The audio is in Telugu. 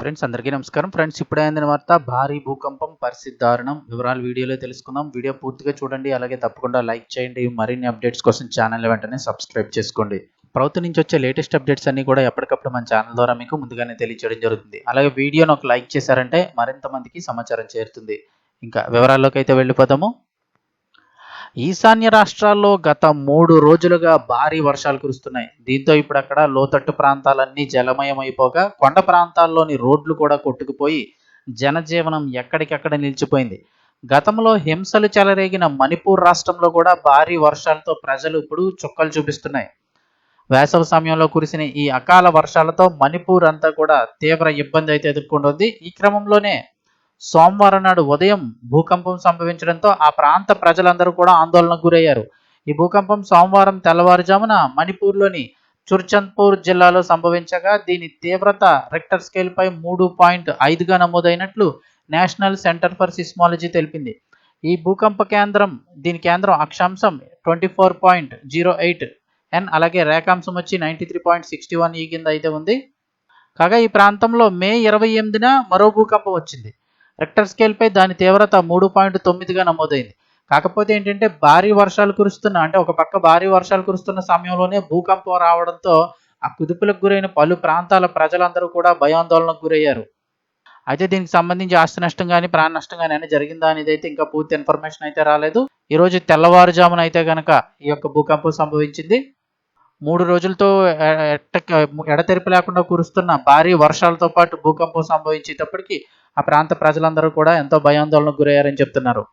ఫ్రెండ్స్ అందరికీ నమస్కారం. ఫ్రెండ్స్ ఇప్పుడే అందిన వార్త భారీ భూకంపం పరిస్థితి దారుణం. వివరాలు వీడియోలో తెలుసుకుందాం. వీడియో పూర్తిగా చూడండి. అలాగే తప్పకుండా లైక్ చేయండి. మరిన్ని అప్డేట్స్ కోసం ఛానల్ వెంటనే సబ్స్క్రైబ్ చేసుకోండి. ప్రభుత్వం నుంచి వచ్చే లేటెస్ట్ అప్డేట్స్ అన్ని కూడా ఎప్పటికప్పుడు మన ఛానల్ ద్వారా మీకు ముందుగానే తెలియజేయడం జరుగుతుంది. అలాగే వీడియోను ఒక లైక్ చేశారంటే మరింత మందికి సమాచారం చేరుతుంది. ఇంకా వివరాల్లోకి అయితే వెళ్ళిపోదాము. ఈశాన్య రాష్ట్రాల్లో గత మూడు రోజులుగా భారీ వర్షాలు కురుస్తున్నాయి. దీంతో ఇప్పుడు అక్కడ లోతట్టు ప్రాంతాలన్నీ జలమయం అయిపోగా కొండ ప్రాంతాల్లోని రోడ్లు కూడా కొట్టుకుపోయి జనజీవనం ఎక్కడికక్కడ నిలిచిపోయింది. గతంలో హింసలు చెలరేగిన మణిపూర్ రాష్ట్రంలో కూడా భారీ వర్షాలతో ప్రజలు ఇప్పుడు చుక్కలు చూపిస్తున్నాయి. వేసవి సమయంలో కురిసిన ఈ అకాల వర్షాలతో మణిపూర్ అంతా కూడా తీవ్ర ఇబ్బంది అయితే ఎదుర్కొంటుంది. ఈ క్రమంలోనే సోమవారం నాడు ఉదయం భూకంపం సంభవించడంతో ఆ ప్రాంత ప్రజలందరూ కూడా ఆందోళనకు గురయ్యారు. ఈ భూకంపం సోమవారం తెల్లవారుజామున మణిపూర్లోని చుర్చంద్పూర్ జిల్లాలో సంభవించగా దీని తీవ్రత రెక్టర్ స్కేల్ పై మూడు పాయింట్ ఐదుగా నమోదైనట్లు నేషనల్ సెంటర్ ఫర్ సిస్మాలజీ తెలిపింది. ఈ భూకంప కేంద్రం దీని కేంద్రం అక్షాంశం twenty four point zero eight N అలాగే రేఖాంశం వచ్చి ninety three point sixty one ఈ కింద అయితే ఉంది. కాగా ఈ ప్రాంతంలో మే ఇరవై ఎనిమిదిన మరో భూకంపం వచ్చింది. రెక్టర్ స్కేల్పై దాని తీవ్రత మూడు పాయింట్ తొమ్మిదిగా నమోదైంది. కాకపోతే ఏంటంటే భారీ వర్షాలు కురుస్తున్న అంటే ఒక పక్క భారీ వర్షాలు కురుస్తున్న సమయంలోనే భూకంపం రావడంతో ఆ కుదుపులకు గురైన పలు ప్రాంతాల ప్రజలందరూ కూడా భయాందోళనకు గురయ్యారు. అయితే దీనికి సంబంధించి ఆస్తి నష్టం కానీ ప్రాణ నష్టం కానీ అనేది జరిగిందా అనేది అయితే ఇంకా పూర్తి ఇన్ఫర్మేషన్ అయితే రాలేదు. ఈరోజు తెల్లవారుజామున అయితే కనుక ఈ యొక్క భూకంపం సంభవించింది. మూడు రోజులతో ఎట్ట ఎడతెరిపి లేకుండా కురుస్తున్న భారీ వర్షాలతో పాటు భూకంపం సంభవించేటప్పటికి ఆ ప్రాంత ప్రజలందరూ కూడా ఎంతో భయాందోళనకు గురయ్యారని చెప్తున్నారు.